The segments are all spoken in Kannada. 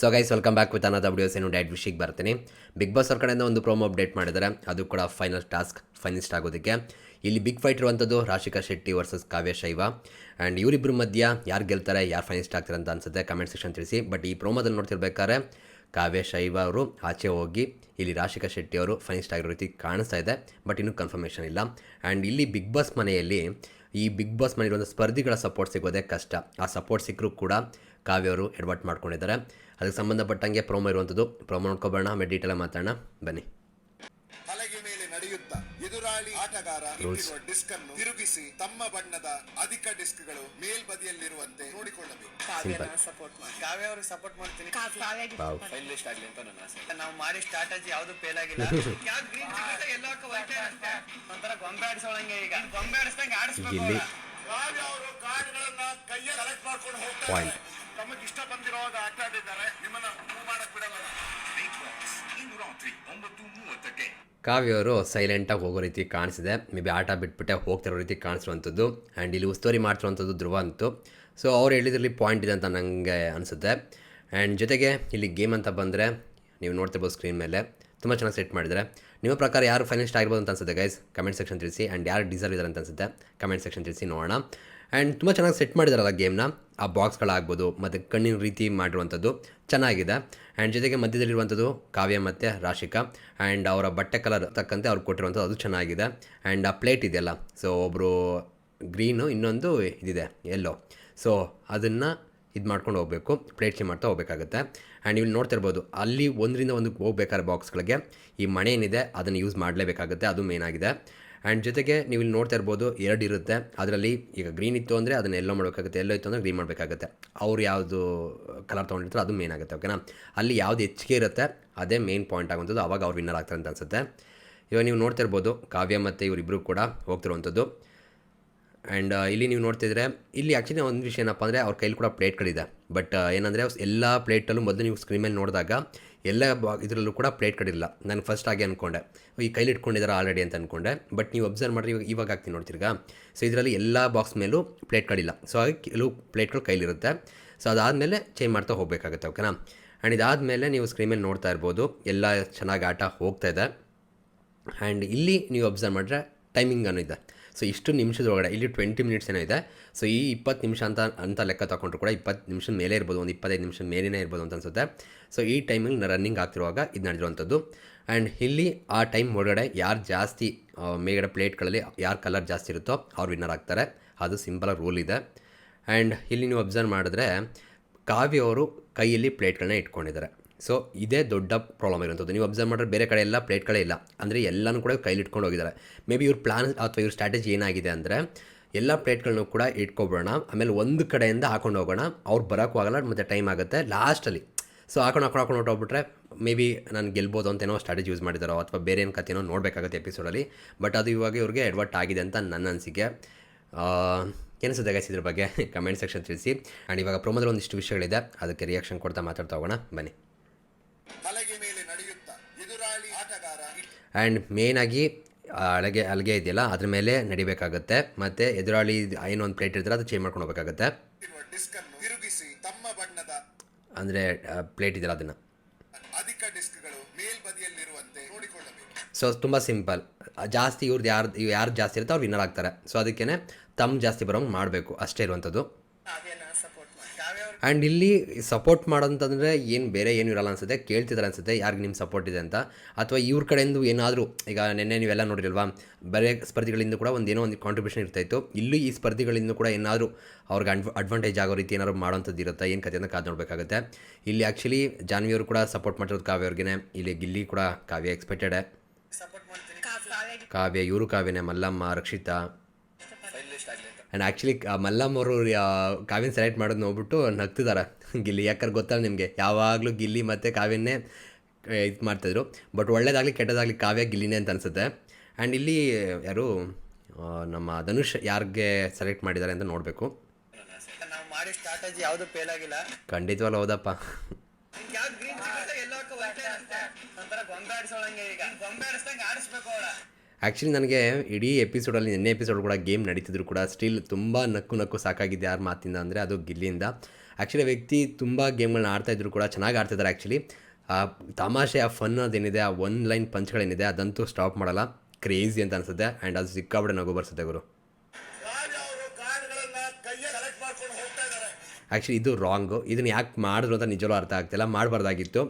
So guys welcome back with ಅನ್ನೋದು ವಿಡಿಯೋಸ್ ಏನು ಡೈಟ್ ವಿಷಯಕ್ಕೆ ಬರ್ತೀನಿ. ಬಿಗ್ ಬಾಸ್ ಅವ್ರ ಕಡೆಯಿಂದ ಒಂದು ಪ್ರೋಮೋ ಅಪ್ಡೇಟ್ ಮಾಡಿದ್ದಾರೆ. ಅದು ಕೂಡ ಫೈನಲ್ ಟಾಸ್ಕ್ ಫೈನಲಿಸ್ಟ್ ಆಗೋದಕ್ಕೆ. ಇಲ್ಲಿ ಬಿಗ್ ಫೈಟ್ ಇರುವಂಥದ್ದು ರಾಶಿಕಾ ಶೆಟ್ಟಿ ವರ್ಸಸ್ ಕಾವ್ಯ ಶೈವ. ಆ್ಯಂಡ್ ಇವರಿಬ್ಬರ ಮಧ್ಯ ಯಾರು ಗೆಲ್ತಾರೆ, ಯಾರು ಫೈನಲಿಸ್ಟ್ ಆಗ್ತಾರೆ ಅಂತ ಅನ್ಸುತ್ತೆ ಕಮೆಂಟ್ ಸೆಕ್ಷನ್ ತಿಳಿಸಿ. ಬಟ್ ಈ ಪ್ರೋಮೋದಲ್ಲಿ ನೋಡ್ತಿರ್ಬೇಕಾದ್ರೆ ಕಾವ್ಯ ಶೈವ ಅವರು ಆಚೆ ಹೋಗಿ ಇಲ್ಲಿ ರಾಶಿಕಾ ಶೆಟ್ಟಿ ಅವರು ಫೈನಲಿಸ್ಟ್ ಆಗಿರೋ ರೀತಿ ಕಾಣಿಸ್ತಾ ಇದೆ. ಬಟ್ ಇನ್ನೂ ಕನ್ಫರ್ಮೇಷನ್ ಇಲ್ಲ. ಆ್ಯಂಡ್ ಇಲ್ಲಿ ಬಿಗ್ ಬಾಸ್ ಮನೆಯಲ್ಲಿ ಈ ಬಿಗ್ ಬಾಸ್ ಮನೆಯಿರುವಂಥ ಸ್ಪರ್ಧಿಗಳ ಸಪೋರ್ಟ್ ಸಿಗೋದೇ ಕಷ್ಟ. ಆ ಸಪೋರ್ಟ್ ಸಿಕ್ಕರೂ ಕೂಡ ಕಾವ್ಯ ಅವರು ಎಡ್ವರ್ಟ್ ಮಾಡ್ಕೊಂಡಿದ್ದಾರೆ. ಅದಕ್ಕೆ ಸಂಬಂಧಪಟ್ಟಂಗೆ ಪ್ರೋಮೋ ಇರುವಂಥದ್ದು. ಪ್ರೋಮೋ ನೋಡ್ಕೊಬೋಣ ಆಮೇಲೆ ಡೀಟೇಲ್ ಮಾತಾಡೋಣ. ಬನ್ನಿ. ಹಲಗೆ ಮೇಲೆ ನಡೆಯುತ್ತಾ ಎದುರಾಳಿ ಆಟಗಾರ ಡಿಸ್ಕ್ ಅನ್ನು ತಿರುಗಿಸಿ ತಮ್ಮ ಬಣ್ಣದ ಅಧಿಕ ಡಿಸ್ಕ್ಗಳು ಮೇಲ್ಬದಿಯಲ್ಲಿರುವಂತೆ ನೋಡಿಕೊಳ್ಳಬೇಕು. ಕಾವ್ಯನ ಸಪೋರ್ಟ್ ಮಾಡಿ. ಕಾವ್ಯ ಅವರು ಸಪೋರ್ಟ್ ಮಾಡ್ತೀನಿ ಫೈನಲಿಸ್ಟ್ ಆಗ್ಲಿ ಅಂತ ನನ್ನ ಆಸೆ. ನಾವು ಮಾಡಿ ಸ್ಟ್ರಾಟಜಿ ಯಾವ್ದು ಫೇಲ್ ಆಗಿಲ್ಲ. ಯಾವ್ದು ಗ್ರೀನ್ ಅಷ್ಟೇ. ಒಂಥರ ಗೊಂಬೆ ಆಡಿಸೋಳಂಗೆ ಈಗ. ಗೊಂಬೆ ಆಡಿಸ್ದಂಗೆ ಆಡಿಸ್ಬೇಕು ಕಾವ್ಯ ಅವರು ಕಾರ್ಡ್ಗಳನ್ನ ಕೈಯ ಸೆಲೆಕ್ಟ್ ಮಾಡ್ಕೊಂಡು ಹೋಗ್ತಾರೆ Point. ತಮಗೆ ಇಷ್ಟ ಬಂದಿರುವಾಗ ಆಟ ಆಡಿದ್ದಾರೆ ನಿಮ್ಮನ್ನ ಮೂವ್ ಮಾಡಕ್ ಬಿಡಲ್ಲ. ಇಂದು ರಾತ್ರಿ ಒಂಬತ್ತು ಮೂವತ್ತಕ್ಕೆ. ಕಾವ್ಯ ಅವರು ಸೈಲೆಂಟಾಗಿ ಹೋಗೋ ರೀತಿ ಕಾಣಿಸಿದೆ. ಮೇ ಬಿ ಆಟ ಬಿಟ್ಬಿಟ್ಟೆ ಹೋಗ್ತಿರೋ ರೀತಿ ಕಾಣಿಸಿರುವಂಥದ್ದು. ಆ್ಯಂಡ್ ಇಲ್ಲಿ ಉಸ್ತುವಾರಿ ಮಾಡ್ತಿರುವಂಥದ್ದು ಧ್ರುವ ಅಂತು. ಸೊ ಅವ್ರು ಹೇಳಿದ್ರಲ್ಲಿ ಪಾಯಿಂಟ್ ಇದೆ ಅಂತ ನನಗೆ ಅನಿಸುತ್ತೆ. ಆ್ಯಂಡ್ ಜೊತೆಗೆ ಇಲ್ಲಿ ಗೇಮ್ ಅಂತ ಬಂದರೆ ನೀವು ನೋಡ್ತಿರ್ಬೋದು ಸ್ಕ್ರೀನ್ ಮೇಲೆ. ತುಂಬ ಚೆನ್ನಾಗಿ ಸೆಟ್ ಮಾಡಿದ್ದಾರೆ. ನಿಮ್ಮ ಪ್ರಕಾರ ಯಾರು ಫೈನಲಿಸ್ಟ್ ಆಗಿರ್ಬೋದು ಅಂತ ಅನ್ಸುತ್ತೆ ಗೈಸ್ ಕಮೆಂಟ್ ಸೆಕ್ಷನ್ ತಿಳಿಸಿ. ಆ್ಯಂಡ್ ಯಾರು ಡಿಸರ್ವ್ ಇದ್ದಾರೆ ಅಂತ ಅನ್ಸುತ್ತೆ ಕಮೆಂಟ್ ಸೆಕ್ಷನ್ ತಿಳಿಸಿ ನೋಡೋಣ. ಆ್ಯಂಡ್ ತುಂಬ ಚೆನ್ನಾಗಿ ಸೆಟ್ ಮಾಡಿದಾರಲ್ಲ ಗೇಮ್ನ ಆ ಬಾಕ್ಸ್ಗಳಾಗ್ಬೋದು ಮತ್ತು ಕಣ್ಣಿನ ರೀತಿ ಮಾಡಿರುವಂಥದ್ದು ಚೆನ್ನಾಗಿದೆ. ಆ್ಯಂಡ್ ಜೊತೆಗೆ ಮಧ್ಯದಲ್ಲಿರುವಂಥದ್ದು ಕಾವ್ಯ ಮತ್ತು ರಾಶಿಕಾ. ಆ್ಯಂಡ್ ಅವರ ಬಟ್ಟೆ ಕಲರ್ ತಕ್ಕಂತೆ ಅವ್ರು ಕೊಟ್ಟಿರುವಂಥದ್ದು ಅದು ಚೆನ್ನಾಗಿದೆ. ಆ್ಯಂಡ್ ಆ ಪ್ಲೇಟ್ ಇದೆಯಲ್ಲ ಸೊ ಒಬ್ಬರು ಗ್ರೀನು ಇನ್ನೊಂದು ಇದಿದೆ ಎಲ್ಲೋ ಸೊ ಅದನ್ನು ಇದು ಮಾಡ್ಕೊಂಡು ಹೋಗಬೇಕು ಪ್ಲೇಟ್ ಚೇಂಜ್ ಮಾಡ್ತಾ ಹೋಗಬೇಕಾಗುತ್ತೆ. ಆ್ಯಂಡ್ ನೋಡ್ತಾ ನೋಡ್ತಿರ್ಬೋದು ಅಲ್ಲಿ ಒಂದರಿಂದ ಒಂದು ಹೋಗ್ಬೇಕಾದ್ರೆ ಬಾಕ್ಸ್ಗಳಿಗೆ ಈ ಮಣೆ ಏನಿದೆ, ಅದನ್ನು ಯೂಸ್ ಮಾಡಲೇಬೇಕಾಗುತ್ತೆ, ಅದು ಮೇನ್ ಆಗಿದೆ. ಆ್ಯಂಡ್ ಜೊತೆಗೆ ನೀವು ಇಲ್ಲಿ ನೋಡ್ತಾ ಇರ್ಬೋದು, ಎರಡು ಇರುತ್ತೆ. ಅದರಲ್ಲಿ ಈಗ ಗ್ರೀನ್ ಇತ್ತು ಅಂದರೆ ಅದನ್ನು ಎಲ್ಲೋ ಮಾಡಬೇಕಾಗುತ್ತೆ, ಎಲ್ಲೋ ಇತ್ತು ಅಂದರೆ ಗ್ರೀನ್ ಮಾಡಬೇಕಾಗುತ್ತೆ. ಅವ್ರು ಯಾವುದು ಕಲರ್ ತೊಗೊಂಡಿರ್ತಾರೆ ಅದು ಮೇನ್ ಆಗುತ್ತೆ ಓಕೆನಾ ಅಲ್ಲಿ ಯಾವ್ದು ಹೆಚ್ಚಿಗೆ ಇರುತ್ತೆ, ಅದೇ ಮೇನ್ ಪಾಯಿಂಟ್ ಆಗುವಂಥದ್ದು ಅವಾಗ ಅವ್ರು ವಿನ್ನರ್ ಆಗ್ತಾರೆ ಅಂತ ಅನ್ಸುತ್ತೆ. ಇವಾಗ ನೀವು ನೋಡ್ತಾ ಇರ್ಬೋದು, ಕಾವ್ಯ ಮತ್ತು ಇವರಿಬ್ಬರು ಕೂಡ ಹೋಗ್ತಿರುವಂಥದ್ದು. ಆ್ಯಂಡ್ ಇಲ್ಲಿ ನೀವು ನೋಡ್ತಿದ್ರೆ, ಇಲ್ಲಿ ಆ್ಯಕ್ಚುಲಿ ಒಂದು ವಿಷಯ ಏನಪ್ಪ ಅಂದರೆ ಅವ್ರ ಕೈಲಿ ಕೂಡ ಪ್ಲೇಟ್ಗಳಿದೆ ಬಟ್ ಏನಂದರೆ ಎಲ್ಲ ಪ್ಲೇಟಲ್ಲೂ ಮೊದಲು ನೀವು ಸ್ಕ್ರೀನ್ ಮೇಲೆ ನೋಡಿದಾಗ ಎಲ್ಲ ಇದರಲ್ಲೂ ಕೂಡ ಪ್ಲೇಟ್ಗಳಿಲ್ಲ ನಾನು ಫಸ್ಟ್ ಆಗಿ ಅಂದ್ಕೊಂಡೆ ಈ ಕೈಲಿ ಇಟ್ಕೊಂಡಿದ್ದಾರೆ ಆಲ್ರೆಡಿ ಅಂತ ಅಂದ್ಕೊಂಡೆ ಬಟ್ ನೀವು ಅಬ್ಸರ್ವ್ ಮಾಡಿರಿ ಇವಾಗ ಇವಾಗ ಆಗ್ತೀನಿ ನೋಡ್ತಿರ್ಗ. ಸೊ ಇದರಲ್ಲಿ ಎಲ್ಲ ಬಾಕ್ಸ್ ಮೇಲೂ ಪ್ಲೇಟ್ಗಳಿಲ್ಲ ಸೊ ಹಾಗೆ ಕೆಲವು ಪ್ಲೇಟ್ಗಳು ಕೈಲಿರುತ್ತೆ. ಸೊ ಅದಾದಮೇಲೆ ಚೇಂಜ್ ಮಾಡ್ತಾ ಹೋಗಬೇಕಾಗುತ್ತೆ ಓಕೆನಾ ಆ್ಯಂಡ್ ಇದಾದಮೇಲೆ ನೀವು ಸ್ಕ್ರೀನ್ ಮೇಲೆ ನೋಡ್ತಾ ಇರ್ಬೋದು. ಎಲ್ಲ ಚೆನ್ನಾಗಿ ಆಟ ಹೋಗ್ತಾ ಇದೆ. ಆ್ಯಂಡ್ ಇಲ್ಲಿ ನೀವು ಅಬ್ಸರ್ವ್ ಮಾಡಿದ್ರೆ ಟೈಮಿಂಗ್ ಅನ್ನೋ ಇದೆ. ಸೊ ಇಷ್ಟು ನಿಮಿಷದೊಳಗಡೆ, ಇಲ್ಲಿ ಟ್ವೆಂಟಿ ಮಿನಿಟ್ಸ್ ಏನೋ ಇದೆ. ಸೊ ಈ ಇಪ್ಪತ್ತು ನಿಮಿಷ ಅಂತ ಅಂತ ಲೆಕ್ಕ ತಗೊಂಡ್ರು ಕೂಡ ಇಪ್ಪತ್ತು ನಿಮಿಷದ ಮೇಲೆ ಇರ್ಬೋದು, ಒಂದು ಇಪ್ಪತ್ತೈದು ನಿಮಿಷದ ಮೇಲೇ ಇರ್ಬೋದು ಅಂತ ಅನ್ಸುತ್ತೆ. ಸೊ ಈ ಟೈಮಿಂಗ್ ರನ್ನಿಂಗ್ ಆಗ್ತಿರುವಾಗ ಇದು ನಡೆದಿರುವಂಥದ್ದು. ಆ್ಯಂಡ್ ಇಲ್ಲಿ ಆ ಟೈಮ್ ಒಳಗಡೆ ಯಾರು ಜಾಸ್ತಿ ಮೇಲ್ಗಡೆ ಪ್ಲೇಟ್ಗಳಲ್ಲಿ ಯಾರು ಕಲರ್ ಜಾಸ್ತಿ ಇರುತ್ತೋ ಅವ್ರು ವಿನ್ನರ್ ಆಗ್ತಾರೆ. ಅದು ಸಿಂಪಲಾಗಿ ರೂಲ್ ಇದೆ. ಆ್ಯಂಡ್ ಇಲ್ಲಿ ನೀವು ಅಬ್ಸರ್ವ್ ಮಾಡಿದ್ರೆ ಕಾವ್ಯ ಅವರು ಕೈಯಲ್ಲಿ ಪ್ಲೇಟ್ಗಳನ್ನ ಇಟ್ಕೊಂಡಿದ್ದಾರೆ. ಸೊ ಇದೇ ದೊಡ್ಡ ಪ್ರಾಬ್ಲಮ್ ಇರುವಂಥದ್ದು ನೀವು ಅಬ್ಸರ್ವ್ ಮಾಡಿದ್ರೆ ಬೇರೆ ಕಡೆ ಎಲ್ಲ ಪ್ಲೇಟ್ಗಳೇ ಇಲ್ಲ. ಅಂದರೆ ಎಲ್ಲನೂ ಕೂಡ ಕೈಲಿ ಇಟ್ಕೊಂಡು ಹೋಗಿದ್ದಾರೆ ಮೇ ಬಿ ಇವ್ರ ಪ್ಲಾನ್ ಅಥವಾ ಇವ್ರ ಸ್ಟ್ರಾಟಜಿ ಏನಾಗಿದೆ ಅಂದರೆ, ಎಲ್ಲ ಪ್ಲೇಟ್ಗಳನ್ನೂ ಕೂಡ ಇಟ್ಕೊಬಿಡೋಣ ಆಮೇಲೆ ಒಂದು ಕಡೆಯಿಂದ ಹಾಕೊಂಡು ಹೋಗೋಣ. ಅವ್ರು ಬರೋಕ್ಕೂ ಆಗಲ್ಲ, ಮತ್ತು ಟೈಮ್ ಆಗುತ್ತೆ. ಲಾಸ್ಟಲ್ಲಿ ಸೊ ಹಾಕೊಂಡು ಹಾಕೊಂಡು ಹಾಕೊಂಡು ಹೊಟ್ಟೋಗ್ಬಿಟ್ರೆ ಮೇ ಬಿ ನಾನು ಗೆಲ್ಬೋದು ಅಂತ ಏನೋ ಸ್ಟ್ರಾಟಜಿ ಯೂಸ್ ಮಾಡಿದಾರೋ, ಅಥವಾ ಬೇರೆ ಏನು ಕಥೆನೋ ನೋಡಬೇಕಾಗುತ್ತೆ ಎಪಿಸೋಡಲ್ಲಿ ಬಟ್ ಅದು ಇವಾಗ ಇವ್ರಿಗೆ ಎಡ್ವರ್ಟ್ ಆಗಿದೆ ಅಂತ ನನ್ನ ಅನಿಸಿಕೆ. ಏನಿಸುತ್ತೆ ಗೈಸ್ ಇದ್ರ ಬಗ್ಗೆ? ಕಮೆಂಟ್ ಸೆಕ್ಷನ್ ತಿಳಿಸಿ. ಆ್ಯಂಡ್ ಇವಾಗ ಪ್ರೊಮೋದಲ್ಲಿ ಒಂದಿಷ್ಟು ವಿಷಯಗಳಿದೆ. ಅದಕ್ಕೆ ರಿಯಾಕ್ಷನ್ ಕೊಡ್ತಾ ಮಾತಾಡ್ತಾ ಹೋಗೋಣ. ಬನ್ನಿ. ಹಲಗೆ ಮೇಲೆ ನಡೆಯುತ್ತಾ. ಎದುರಾಳಿ ಆಟಗಾರ ಆ್ಯಂಡ್ ಮೇಯ್ನಾಗಿ ಅಳಗೆ ಅಲಗೆ ಇದೆಯಲ್ಲ ಅದ್ರ ಮೇಲೆ ನಡಿಬೇಕಾಗುತ್ತೆ. ಮತ್ತು ಎದುರಾಳಿ ಏನೋ ಒಂದು ಪ್ಲೇಟ್ ಇರ್ತಾರೆ ಅದು ಚೇಂಜ್ ಮಾಡ್ಕೊಂಡು ಹೋಗಬೇಕಾಗುತ್ತೆ ಡಿಸ್ಕ್ ಅನ್ನು ತಿರುಗಿಸಿ ತಮ್ಮ ಬಣ್ಣದ ಅಂದರೆ ಪ್ಲೇಟ್ ಇದೆಯಲ್ಲ ಅದನ್ನು. ಅಧಿಕ ಡಿಸ್ಕ್ಗಳು ಮೇಲ್ಬದಿಯಲ್ಲಿರುವಂತೆ ನೋಡಿಕೊಳ್ಳಬೇಕು. ಸೊ ತುಂಬ ಸಿಂಪಲ್ ಜಾಸ್ತಿ ಇವ್ರದ್ದು ಯಾರು ಇವ್ ಯಾರು ಜಾಸ್ತಿ ಇರುತ್ತೆ ಅವ್ರು ವಿನ್ನರ್ ಆಗ್ತಾರೆ. ಸೊ ಅದಕ್ಕೇನೆ ತಮ್ಮ ಜಾಸ್ತಿ ಬರೋಂಗೆ ಮಾಡಬೇಕು. ಅಷ್ಟೇ ಇರುವಂಥದ್ದು ಕಾವ್ಯನ ಸಪೋರ್ಟ್ ಮಾಡಿ ಕಾವ್ಯ ಅವ್ರಿಗೆ ಆ್ಯಂಡ್ ಇಲ್ಲಿ ಸಪೋರ್ಟ್ ಮಾಡೋಂತಂದರೆ ಏನು ಬೇರೆ ಏನು ಇರಲ್ಲ ಅನ್ಸುತ್ತೆ ಕೇಳ್ತಿದ್ದಾರೆ ಅನ್ಸುತ್ತೆ ಯಾರಿಗೆ ನಿಮ್ಮ ಸಪೋರ್ಟ್ ಇದೆ ಅಂತ. ಅಥವಾ ಇವ್ರ ಕಡೆಯಿಂದ ಏನಾದರೂ ಈಗ ನಿನ್ನೆ ನೀವೆಲ್ಲ ನೋಡಿರಲ್ವಾ ಬೇರೆ ಸ್ಪರ್ಧಿಗಳಿಂದ ಕೂಡ ಒಂದು ಏನೋ ಒಂದು ಕಾಂಟ್ರಿಬ್ಯೂಷನ್ ಇರ್ತಾಯಿತ್ತು ಇಲ್ಲೂ ಈ ಸ್ಪರ್ಧಿಗಳಿಂದ ಕೂಡ ಏನಾದರೂ ಅವ್ರಿಗೆ ಅಡ್ವ ಅಡ್ವಾಂಟೇಜ್ ಆಗೋ ರೀತಿ ಏನಾದ್ರು ಮಾಡೋಂಥದ್ದು ಇರುತ್ತೆ ಏನು ಕತೆ ಅಂತ ಕಾದು ನೋಡಬೇಕಾಗುತ್ತೆ. ಇಲ್ಲಿ ಆ್ಯಕ್ಚುಲಿ ಜಾನ್ವಿ ಅವರು ಕೂಡ ಸಪೋರ್ಟ್ ಮಾಡಿರೋದು ಕಾವ್ಯ ಅವ್ರಿಗೆ ಇಲ್ಲಿ ಗಿಲ್ಲಿ ಕೂಡ ಕಾವ್ಯ ಎಕ್ಸ್ಪೆಕ್ಟೆಡೇ ಸಪೋರ್ಟ್ ಮಾಡ್ತೀನಿ. ಕಾವ್ಯ ಇವರು ಕಾವ್ಯನೇ ಮಲ್ಲಮ್ಮ ರಕ್ಷಿತಾ ಆ್ಯಂಡ್ ಆ್ಯಕ್ಚುಲಿ ಮಲ್ಲಮ್ ಅವರು ಕಾವ್ಯನ ಸೆಲೆಕ್ಟ್ ಮಾಡೋದು ನೋಡ್ಬಿಟ್ಟು ನಗ್ತಿದ್ದಾರೆ ಗಿಲ್ಲಿ ಯಾಕಂದ್ರೆ ಗೊತ್ತಲ್ಲ ನಿಮಗೆ? ಯಾವಾಗಲೂ ಗಿಲ್ಲಿ ಮತ್ತು ಕಾವ್ಯನ್ನೇ ಇದು ಮಾಡ್ತಾಯಿದ್ರು ಬಟ್ ಒಳ್ಳೇದಾಗಲಿ ಕೆಟ್ಟದಾಗಲಿ ಕಾವ್ಯ ಗಿಲ್ಲಿನೇ ಅಂತ ಅನಿಸುತ್ತೆ. ಆ್ಯಂಡ್ ಇಲ್ಲಿ ಯಾರು ನಮ್ಮ ಧನುಷ್ ಯಾರಿಗೆ ಸೆಲೆಕ್ಟ್ ಮಾಡಿದ್ದಾರೆ ಅಂತ ನೋಡಬೇಕು. ಖಂಡಿತವಲ್ಲ ಹೌದಪ್ಪ. ಆ್ಯಕ್ಚುಲಿ ನನಗೆ ಇಡೀ ಎಪಿಸೋಡಲ್ಲಿ ನಿನ್ನೆ ಎಪಿಸೋಡ್ ಕೂಡ ಗೇಮ್ ನಡೀತಿದ್ರು ಕೂಡ. ಸ್ಟಿಲ್ ತುಂಬ ನಕ್ಕು ನಕ್ಕು ಸಾಕಾಗಿದೆ ಯಾರ ಮಾತಿಂದ ಅಂದರೆ ಅದು ಗಿಲ್ಲಿಯಿಂದ. ಆ್ಯಕ್ಚುಲಿ ವ್ಯಕ್ತಿ ತುಂಬ ಗೇಮ್ಗಳನ್ನ ಆಡ್ತಾ ಇದ್ರು ಕೂಡ, ಚೆನ್ನಾಗಿ ಆಡ್ತಿದ್ದಾರೆ ಆ್ಯಕ್ಚುಲಿ ಆ ತಮಾಷೆ, ಆ ಫನ್ ಅದೇನಿದೆ, ಆ ಒನ್ ಲೈನ್ ಪಂಚ್ಗಳೇನಿದೆ ಅದಂತೂ ಸ್ಟಾಪ್ ಮಾಡಲ್ಲ. ಕ್ರೇಜಿ ಅಂತ ಅನಿಸುತ್ತೆ ಆ್ಯಂಡ್ ಅದು ಸಿಕ್ಕಾಬಿಡೆ ನಗು ಬರ್ಸುತ್ತೆ ಗುರು. ಆ್ಯಕ್ಚುಲಿ ಇದು ರಾಂಗು ಇದನ್ನು ಯಾಕೆ ಮಾಡಿದ್ರು ಅಂತ ನಿಜವೂ ಅರ್ಥ ಆಗ್ತಿಲ್ಲ. ಮಾಡಬಾರ್ದಾಗಿತ್ತು.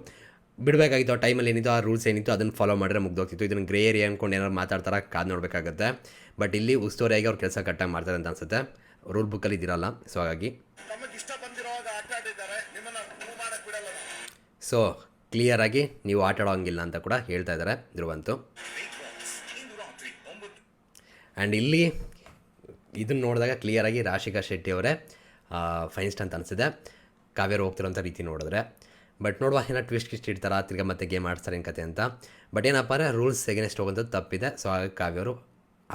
ಬಿಡಬೇಕಾಗಿತ್ತು ಆ ಟೈಮಲ್ಲಿ ಏನಿತ್ತು ಆ ರೂಲ್ಸ್ ಏನಿತ್ತು, ಅದನ್ನು ಫಾಲೋ ಮಾಡಿದ್ರೆ ಮುಗ್ದೋಗ್ತಿತ್ತು. ಇದನ್ನು ಗ್ರೇ ಏರಿಯಾ ಅಂದ್ಕೊಂಡು ಏನಾರು ಮಾತಾಡ್ತಾರೆ ಕಾದು ನೋಡಬೇಕಾಗತ್ತೆ. ಬಟ್ ಇಲ್ಲಿ ಉಸ್ತುವಾರಿಯಾಗಿ ಅವ್ರು ಕೆಲಸ ಕಟ್ಟಾಗಿ ಮಾಡ್ತಾರೆ ಅಂತ ಅನ್ಸುತ್ತೆ. ರೂಲ್ ಬುಕ್ಕಲ್ಲಿ ಇದಿರಲ್ಲ ಸೊ ಹಾಗಾಗಿ. ಸೊ ಕ್ಲಿಯರಾಗಿ ನೀವು ಆಟ ಆಡೋಂಗಿಲ್ಲ ಅಂತ ಕೂಡ ಹೇಳ್ತಾ ಇದ್ದಾರೆ ಧ್ರುವಂತು. ಆ್ಯಂಡ್ ಇಲ್ಲಿ ಇದನ್ನು ನೋಡಿದಾಗ ಕ್ಲಿಯರಾಗಿ ರಾಶಿಕಾ ಶೆಟ್ಟಿ ಅವರೇ ಫೈನ್ಸ್ಟ್ ಅಂತ ಅನಿಸಿದೆ. ಕಾವ್ಯರು ಹೋಗ್ತಿರೋಂಥ ರೀತಿ ನೋಡಿದ್ರೆ. ಬಟ್ ನೋಡುವ, ಏನೋ ಟ್ವಿಸ್ಟ್ ಗಿಸ್ಟ್ ಇಡ್ತಾರೆ, ತಿರ್ಗಿ ಮತ್ತೆ ಗೇಮ್ ಆಡ್ತಾರೆ ಏನು ಕತೆ ಅಂತ. ಬಟ್ ಏನಪ್ಪ ಅಂದರೆ ರೂಲ್ಸ್ ಎಗೇನೆಸ್ಟ್ ಹೋಗೋಂಥದ್ದು ತಪ್ಪಿದೆ. ಸೊ ಹಾಗಾಗಿ ಕಾವ್ಯರು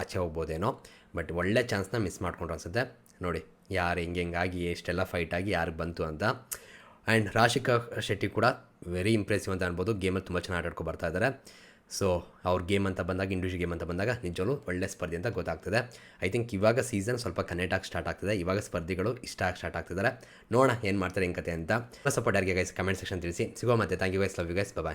ಆಚೆ ಹೋಗ್ಬೋದೇನೋ. ಬಟ್ ಒಳ್ಳೆ ಚಾನ್ಸ್ನ ಮಿಸ್ ಮಾಡ್ಕೊಂಡ್ರು ಅನಿಸುತ್ತೆ. ನೋಡಿ, ಯಾರು ಹೆಂಗೆ ಹೆಂಗಾಗಿ ಎಷ್ಟೆಲ್ಲ ಫೈಟ್ ಆಗಿ, ಯಾರಿಗೆ ಬಂತು ಅಂತ. ಆ್ಯಂಡ್ ರಾಶಿಕಾ ಶೆಟ್ಟಿ ಕೂಡ ವೆರಿ ಇಂಪ್ರೆಸಿವ್ ಅಂತ ಅನ್ಬೋದು. ಗೇಮಲ್ಲಿ ತುಂಬ ಚೆನ್ನಾಗಿ ಆಟಾಡ್ಕೊ ಬರ್ತಾ ಇದ್ದಾರೆ ಸೊ ಅವ್ರ ಗೇಮ್ ಅಂತ ಬಂದಾಗ ಇಂಡಿವಿಜುವಲ್ ಗೇಮ್ ಅಂತ ಬಂದಾಗ ನಿಜವೂ ಒಳ್ಳೆ ಸ್ಪರ್ಧೆ ಅಂತ ಗೊತ್ತಾಗ್ತದೆ. ಐ ಥಿಂಕ್ ಇವಾಗ ಸೀಸನ್ ಸ್ವಲ್ಪ ಕನೆಕ್ಟ್ ಆಗಿ ಸ್ಟಾರ್ಟ್ ಆಗ್ತದೆ. ಇವಾಗ ಸ್ಪರ್ಧಿಗಳು ಇಷ್ಟ ಆಗಿ ಸ್ಟಾರ್ಟ್ ಆಗ್ತಿದ್ದಾರೆ. ನೋಡೋಣ ಏನು ಮಾಡ್ತಾರೆ ಹೆಂಗೆ ಕತೆ ಅಂತ. ಸಪೋರ್ಟ್ ಯಾರಿಗೆ ಗೈಸ್ ಕಮೆಂಟ್ ಸೆಕ್ಷನ್ ತಿಳಿಸಿ. ಸಿಗೋ ಮತ್ತೆ. Thank you guys love you guys bye